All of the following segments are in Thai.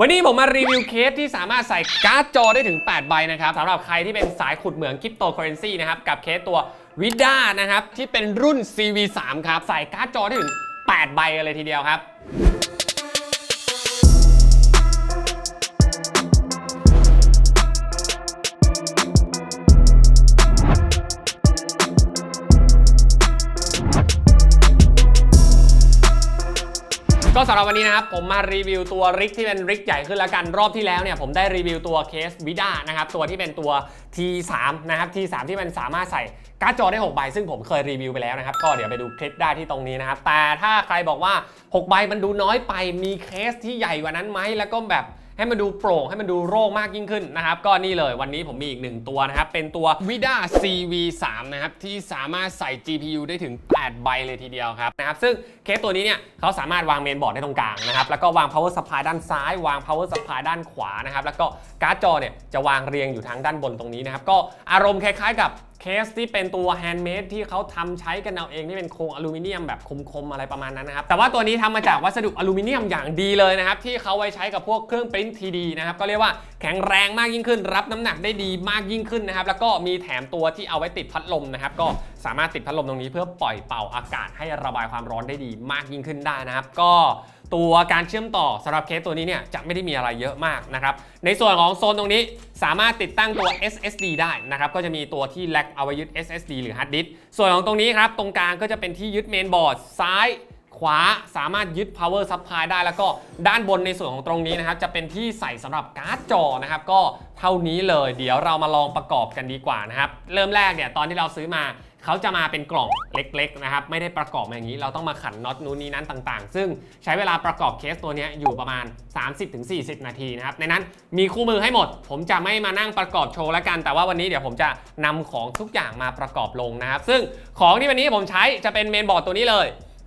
วันนี้ผมมารีวิวเคสที่สามารถใส่การ์ดจอได้ถึง 8 ใบนะครับสำหรับใครที่เป็นสายขุดเหมืองคริปโตเคอเรนซีนะครับกับเคสตัววิด้านะครับที่เป็นรุ่น CV3 ครับใส่การ์ดจอได้ถึง 8 ใบกันเลยทีเดียวครับ ก็สำหรับวันนี้นะครับผมมารีวิวตัวริกที่เป็นริกใหญ่ขึ้นแล้วกันรอบที่แล้วเนี่ยผมได้รีวิวตัวเคสวิด้านะครับตัวที่เป็นตัว T3 นะครับ T3 ที่มันสามารถใส่การ์ดจอได้6ใบซึ่งผมเคยรีวิวไปแล้วนะครับ ก็เดี๋ยวไปดูคลิปได้ที่ตรงนี้นะครับ แต่ถ้าใครบอกว่า 6 ใบมันดูน้อยไปมีเคสที่ใหญ่กว่านั้นไหมแล้วก็แบบ ให้มันดูโปร่งให้มันดูโล่งมากยิ่งขึ้นนะครับก็นี่เลยวันนี้ผมมีอีกหนึ่งตัวนะครับเป็นตัว Vida CV3 นะครับที่สามารถใส่ GPU ได้ถึง 8 ใบเลยทีเดียวครับนะครับซึ่งเคสตัวนี้เนี่ยเขาสามารถวางเมนบอร์ดได้ตรงกลางนะครับแล้วก็วาง power supply ด้านซ้าย วาง power supply ด้านขวานะครับแล้วก็การ์ดจอเนี่ยจะวางเรียงอยู่ทางด้านบนตรงนี้นะครับก็อารมณ์คล้ายๆกับ เคสที่เป็นตัวแฮนด์เมดที่เขาทำใช้กันเอาเองที่เป็นโครงอลูมิเนียมแบบคมๆอะไรประมาณนั้นนะครับแต่ว่าตัวนี้ทำมาจากวัสดุอลูมิเนียมอย่างดีเลยนะครับที่เขาไว้ใช้กับพวกเครื่องปริ้นทีดีนะครับก็เรียกว่าแข็งแรงมากยิ่งขึ้น รับน้ำหนักได้ดีมากยิ่งขึ้นนะครับแล้วก็มีแถมตัวที่เอาไว้ติดพัดลมนะครับก็สามารถติดพัดลมตรงนี้เพื่อปล่อยเป่าอากาศให้ระบายความร้อนได้ดีมากยิ่งขึ้นได้นะครับก็ ตัวการเชื่อมต่อสำหรับเคสตัวนี้เนี่ยจะไม่ได้มีอะไรเยอะมากนะครับ ในส่วนของโซนตรงนี้สามารถติดตั้งตัว SSD ได้นะครับ ก็จะมีตัวที่แลกเอาไว้ยึด SSD หรือ hard disk ส่วนของตรงนี้ครับ ตรงกลางก็จะเป็นที่ยึดเมนบอร์ดซ้ายขวาสามารถยึด power supply ได้แล้วก็ด้านบนในส่วนของตรงนี้นะครับ จะเป็นที่ใส่สำหรับการ์ดจอนะครับ ก็เท่านี้เลย เดี๋ยวเรามาลองประกอบกันดีกว่านะครับ เริ่มแรกเนี่ยตอนที่เราซื้อมา เขาจะมาเป็นกล่องเล็กๆนะครับไม่ได้ประกอบมาอย่างนี้ เราต้องมาขันน็อตนู้นนี้นั้นต่างๆ ซึ่งใช้เวลาประกอบเคสตัวนี้อยู่ประมาณ 30-40 นาทีนะครับในนั้นมีคู่มือให้หมด ผมจะไม่มานั่งประกอบโชว์แล้วกัน แต่ว่าวันนี้เดี๋ยวผมจะนำของทุกอย่างมาประกอบลงนะครับซึ่งของที่วันนี้ผมใช้จะเป็นเมนบอร์ดตัวนี้เลย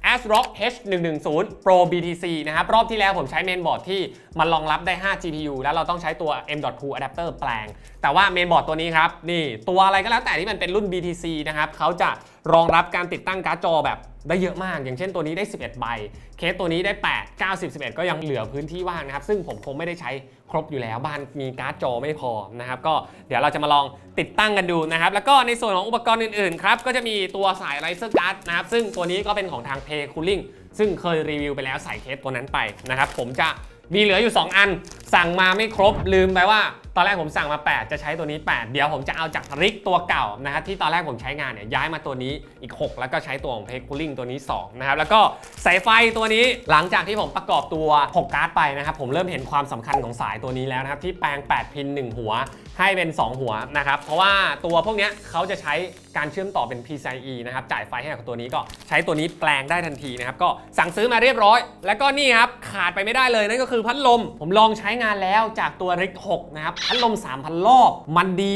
ASRock H110 Pro BTC นะครับ รอบที่แล้วผมใช้เมนบอร์ดที่มันรองรับได้ 5 GPU แล้วเราต้องใช้ตัว M.2 adapter แปลง แต่ว่าเมนบอร์ดตัวนี้ครับ นี่ตัวอะไรก็แล้วแต่ที่มันเป็นรุ่น BTC นะครับเขาจะรองรับการติดตั้งการ์ดจอแบบได้เยอะมาก อย่างเช่นตัวนี้ได้ 11 ใบ เคสตัวนี้ได้ 8 9 10 11 ก็ยังเหลือพื้นที่ว่างนะครับ ซึ่งผมคงไม่ได้ใช้ ครบอยู่แล้วบ้านมีการ์ดจอไม่พอนะครับก็เดี๋ยวเราจะมาลองติดตั้งกันดูนะครับแล้วก็ในส่วนของอุปกรณ์อื่นๆครับก็จะมีตัวสายไรเซอร์การ์ดนะครับซึ่งตัวนี้ก็เป็นของทางเพย์คูลิ่งซึ่งเคยรีวิวไปแล้วใส่เคสตัวนั้นไปนะครับผมจะมีเหลืออยู่ 2 อัน สั่งมาไม่ครบลืมไปว่า ตอนแรกผมสั่งมา 8 จะใช้ตัวนี้ 8 เดี๋ยวผมจะเอาจากริกตัวเก่านะครับที่ตอนแรกผมใช้งานเนี่ยย้ายมาตัวนี้อีก 6 แล้วก็ใช้ตัวของเพคคูลิ่งตัวนี้2นะครับแล้วก็สายไฟตัวนี้หลังจากที่ผมประกอบตัว 6 การ์ดไปนะครับผมเริ่มเห็นความสำคัญของสายตัวนี้แล้วนะครับที่แปลง 8 พิน 1 หัวให้เป็น 2 หัวนะครับ เพราะว่าตัวพวกนี้เขาจะใช้การเชื่อมต่อเป็น PCIe นะครับ จ่ายไฟให้กับตัวนี้ก็ใช้ตัวนี้แปลงได้ทันทีนะครับ ก็สั่งซื้อมาเรียบร้อย แล้วก็นี่ครับ ขาดไปไม่ได้เลย นั่นก็คือพัดลม ผมลองใช้งานแล้วจากตัวริก6นะครับ พัดลม 3,000 รอบ มันดี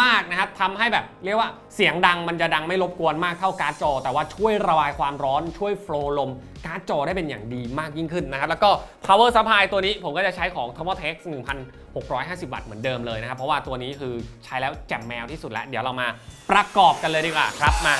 มาก ๆ นะครับทำให้แบบเรียกว่าเสียงดังมันจะดังไม่รบกวนมากเท่าการ์ดจอ แต่ว่าช่วยระบายความร้อนช่วยโฟล์ลม การ์ดจอได้เป็นอย่างดีมากยิ่งขึ้นนะครับ แล้วก็ power supply ตัวนี้ผมก็จะใช้ของ t o m o t e x 1,650 วัตต์เหมือนเดิมเลยนะครับ เพราะว่าตัวนี้คือใช้แล้วแจ่มแมวที่สุดแล้ว เดี๋ยวเรามาประกอบกันเลยดีกว่าครับมา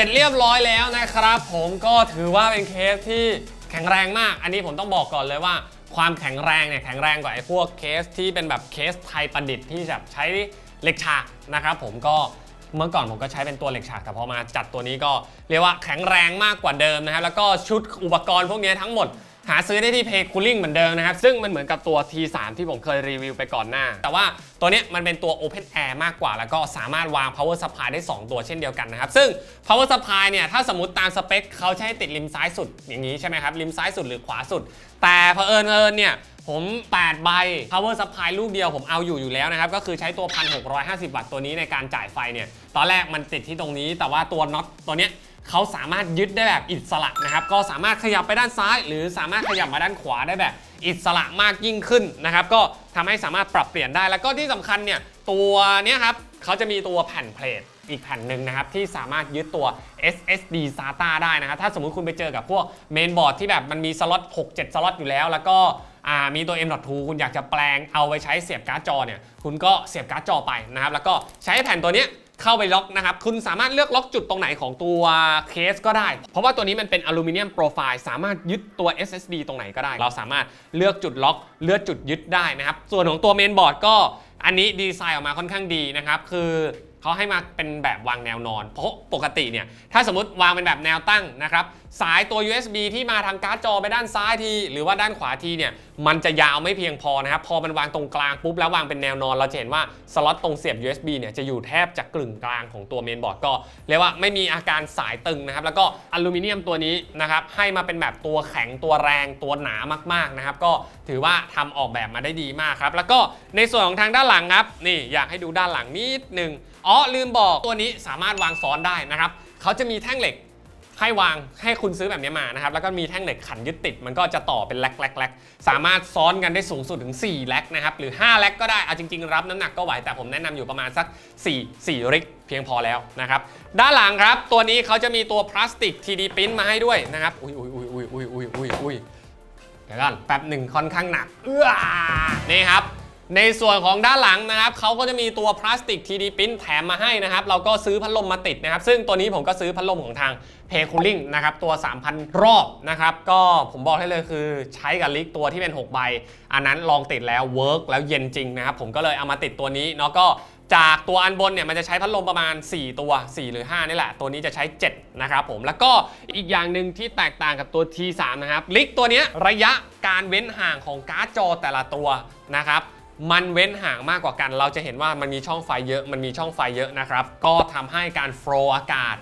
เสร็จเรียบร้อยแล้วนะครับ ผมก็ถือว่าเป็นเคสที่แข็งแรงมาก อันนี้ผมต้องบอกก่อนเลยว่า ความแข็งแรงเนี่ยแข็งแรงกว่าไอ้พวกเคสที่เป็นแบบเคสไทยประดิษฐ์ที่แบบใช้เหล็กฉากนะครับผมก็เมื่อก่อนผมก็ใช้เป็นตัวเหล็กฉากแต่พอมาจัดตัวนี้ก็เรียกว่าแข็งแรงมากกว่าเดิมนะครับแล้วก็ชุดอุปกรณ์พวกนี้ทั้งหมด หาซื้อได้ที่เพย์คูลิ่งเหมือนเดิมนะครับ ซึ่งมันเหมือนกับตัว T3 ที่ผมเคยรีวิวไปก่อนหน้า แต่ว่าตัวนี้มันเป็นตัว Open Air มากกว่า แล้วก็สามารถวาง power supply ได้ 2 ตัวเช่นเดียวกันนะครับ ซึ่ง power supply เนี่ย ถ้าสมมติตามสเปคเขาให้ติดริมซ้ายสุดอย่างนี้ใช่ไหมครับ ริมซ้ายสุดหรือขวาสุด แต่เผอิญเอิญเนี่ยผม 8 ใบ power supply ลูกเดียวผมเอาอยู่อยู่แล้วนะครับ ก็คือใช้ตัว 1650 วัตต์ตัวนี้ในการจ่ายไฟเนี่ย ตอนแรกมันติดที่ตรงนี้ แต่ว่าตัวน็อตตัวเนี้ย เขาสามารถยึดได้แบบอิสระนะครับ ก็สามารถขยับไปด้านซ้าย หรือสามารถขยับมาด้านขวาได้แบบอิสระมากยิ่งขึ้นนะครับ ก็ทำให้สามารถปรับเปลี่ยนได้ แล้วก็ที่สำคัญเนี่ยตัวเนี้ยครับเขาจะมีตัวแผ่นเพลทอีกแผ่นหนึ่งนะครับ ที่สามารถยึดตัว SSD SATA ได้นะครับ ถ้าสมมุติคุณไปเจอกับพวกเมนบอร์ดที่แบบมันมีสล็อต 6-7 สล็อตอยู่แล้ว แล้วก็มีตัว M.2 คุณอยากจะแปลงเอาไว้ใช้เสียบการ์ดจอเนี่ย คุณก็เสียบการ์ดจอไปนะครับ แล้วก็ใช้แผ่นตัวเนี้ย เข้าไปล็อกนะครับ คุณสามารถเลือกล็อกจุดตรงไหนของตัวเคสก็ได้ เพราะว่าตัวนี้มันเป็นอลูมิเนียมโปรไฟล์สามารถยึดตัว SSD ตรงไหนก็ได้ เราสามารถเลือกจุดล็อก เลือกจุดยึดได้นะครับ ส่วนของตัวเมนบอร์ดก็ อันนี้ดีไซน์ออกมาค่อนข้างดีนะครับ คือเขาให้มาเป็นแบบวางแนวนอน เพราะปกติเนี่ย ถ้าสมมติวางเป็นแบบแนวตั้งนะครับ สายตัว USB ที่มาทางการ์ดจอไปด้านซ้ายที หรือว่าด้านขวาทีเนี่ย มันจะยาวไม่เพียงพอนะครับ พอมันวางตรงกลางปุ๊บแล้ววางเป็นแนวนอน เราจะเห็นว่าสล็อตตรงเสียบ USB เนี่ยจะอยู่แทบจะกลึงกลางของตัวเมนบอร์ดก็เรียกว่าไม่มีอาการสายตึงนะครับ แล้วก็อลูมิเนียมตัวนี้นะครับให้มาเป็นแบบตัวแข็งตัวแรงตัวหนามากๆนะครับ ก็ถือว่าทำออกแบบมาได้ดีมากครับ แล้วก็ในส่วนของทางด้านหลังครับ นี่อยากให้ดูด้านหลังนิดนึงอ๋อลืมบอกตัวนี้สามารถวางซ้อนได้นะครับเขาจะมีแท่งเหล็กให้วางให้คุณซื้อแบบนี้มานะครับ แล้วก็มีแท่งเหล็กขันยึดติด มันก็จะต่อเป็นแลกแลกแลกสามารถซ้อนกันได้สูงสุดถึง 4 แลกนะครับ หรือ 5 แลกก็ได้เอาจริง ๆ รับน้ำหนักก็ไหว แต่ผมแนะนำอยู่ประมาณสัก 4 4 ริกเพียงพอแล้วนะครับ ด้านหลังครับ ตัวนี้เขาจะมีตัวพลาสติก 3D พิมพ์มาให้ด้วยนะครับ อุ้ยอุ้ยอุ้ยอุ้ยอุ้ยอุ้ยอุ้ยอุ้ยเดี๋ยวก่อนแป๊บหนึ่งค่อนข้างหนักเอื้อนี่ครับ ในส่วนของด้านหลังนะครับเขาก็จะมีตัวพลาสติก 3D พิมพ์แถมมาให้นะครับ เราก็ซื้อพัดลมมาติดนะครับ ซึ่งตัวนี้ผมก็ซื้อพัดลมของทางเพคูลิ่งนะครับ ตัว 3,000 รอบนะครับ ก็ผมบอกให้เลยคือใช้กับลิกตัวที่เป็น 6 ใบ อันนั้นลองติดแล้วเวิร์กแล้วเย็นจริงนะครับ ผมก็เลยเอามาติดตัวนี้เนาะก็จากตัวอันบนเนี่ยมันจะใช้พัดลมประมาณ 4 ตัว 4 หรือ 5 นี่แหละ ตัวนี้จะใช้ 7 นะครับผมแล้วก็อีกอย่างหนึ่งที่แตกต่างกับตัว T3 นะครับลิกตัวนี้ระยะการเว้นห่างของการ์ดจอแต่ละตัวนะครับ มันเว้นห่างมากกว่ากัน เราจะเห็นว่ามันมีช่องไฟเยอะ มันมีช่องไฟเยอะนะครับ ก็ทำให้การโฟล์อากาศ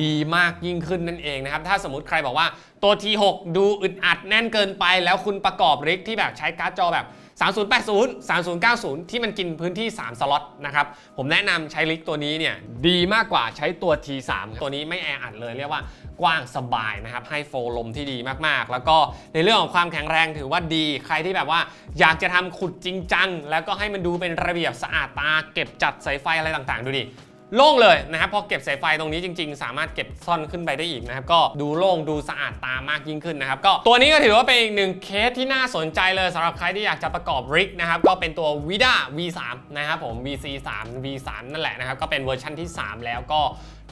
ดีมากยิ่งขึ้นนั่นเองนะครับ ถ้าสมมติใครบอกว่าตัว T6 ดูอึดอัดแน่นเกินไป แล้วคุณประกอบริกที่แบบใช้การ์ดจอแบบ 3080 3090 ที่มันกินพื้นที่ 3 สล็อตนะครับ ผมแนะนำใช้ริกตัวนี้เนี่ยดีมากกว่าใช้ตัว T3 ตัวนี้ไม่แออัดเลยเรียกว่ากว้างสบายนะครับ ให้โฟล์ลมที่ดีมากๆ แล้วก็ในเรื่องของความแข็งแรงถือว่าดีใครที่แบบว่าอยากจะทำขุดจริงจัง แล้วก็ให้มันดูเป็นระเบียบสะอาดตา เก็บจัดสายไฟอะไรต่างๆ ดูดิ โล่งเลยนะครับพอเก็บสายไฟตรงนี้จริง ๆ สามารถเก็บซ่อนขึ้นไปได้อีกนะครับก็ดูโล่งดูสะอาดตามากยิ่งขึ้นนะครับก็ตัวนี้ก็ถือว่าเป็นอีกหนึ่งเคสที่น่าสนใจเลยสำหรับใครที่อยากจะประกอบริกนะครับก็เป็นตัว Vida V3 นะครับผม VC3 V3 นั่นแหละนะครับก็เป็นเวอร์ชันที่ 3 แล้วก็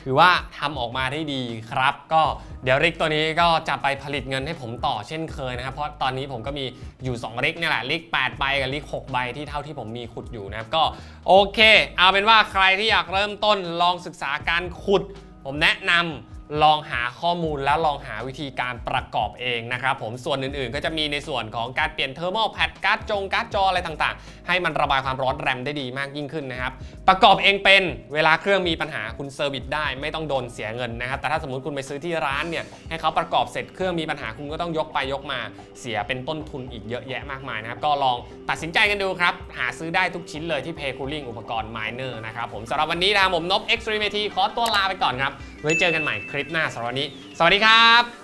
ถือว่าทำออกมาได้ดีครับ ก็เดี๋ยวริกตัวนี้ก็จะไปผลิตเงินให้ผมต่อเช่นเคยนะครับ เพราะตอนนี้ผมก็มีอยู่ 2 ริกนี่แหละ ริก 8 ใบกับริก 6 ใบที่เท่าที่ผมมีขุดอยู่นะครับ ก็โอเค เอาเป็นว่าใครที่อยากเริ่มต้นลองศึกษาการขุด ผมแนะนำ ลองหาข้อมูลแล้วลองหาวิธีการประกอบเองนะครับผมส่วนอื่นๆ ก็จะมีในส่วนของการเปลี่ยนเทอร์โมแพดการ์ดจงการ์ดจออะไรต่างๆ ให้มันระบายความร้อนแรมได้ดีมากยิ่งขึ้นนะครับประกอบเองเป็นเวลาเครื่องมีปัญหาคุณเซอร์วิสได้ไม่ต้องโดนเสียเงินนะครับแต่ถ้าสมมติคุณไปซื้อที่ร้านเนี่ยให้เขาประกอบเสร็จเครื่องมีปัญหาคุณก็ต้องยกไปยกมาเสียเป็นต้นทุนอีกเยอะแยะมากมายนะครับก็ลองตัดสินใจกันดูครับหาซื้อได้ทุกชิ้นเลยที่ Pay Cooling อุปกรณ์ Miner นะครับผมสำหรับวันนี้นะครับผมนบ X3MT ขอตัวลาไปก่อนครับไว้เจอกันใหม่คลิปหน้าสำหรับวันนี้ สวัสดีครับ